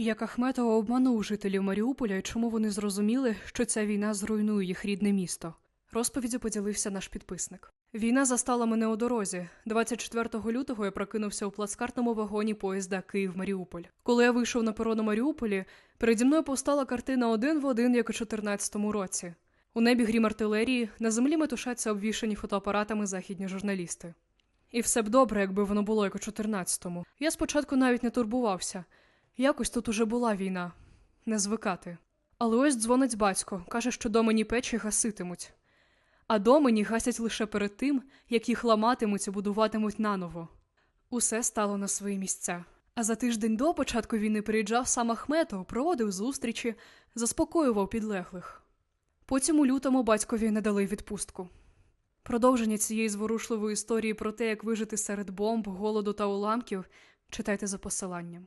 Як Ахметов обманув жителів Маріуполя і чому вони зрозуміли, що ця війна зруйнує їх рідне місто. Розповіддю поділився наш підписник. Війна застала мене у дорозі. 24 лютого я прокинувся у плацкартному вагоні поїзда Київ-Маріуполь. Коли я вийшов на перон у Маріуполі, переді мною повстала картина один в один, як у 14-му році. У небі грім артилерії, на землі метушаться обвішані фотоапаратами західні журналісти. І все б добре, якби воно було як у 14-му. Я спочатку навіть не турбувався. Якось тут уже була війна. Не звикати. Але ось дзвонить батько, каже, що домені печі гаситимуть. А домені гасять лише перед тим, як їх ламатимуть і будуватимуть наново. Усе стало на свої місця. А за тиждень до початку війни приїжджав сам Ахметов, проводив зустрічі, заспокоював підлеглих. Потім у лютому батькові не дали відпустку. Продовження цієї зворушливої історії про те, як вижити серед бомб, голоду та уламків, читайте за посиланням.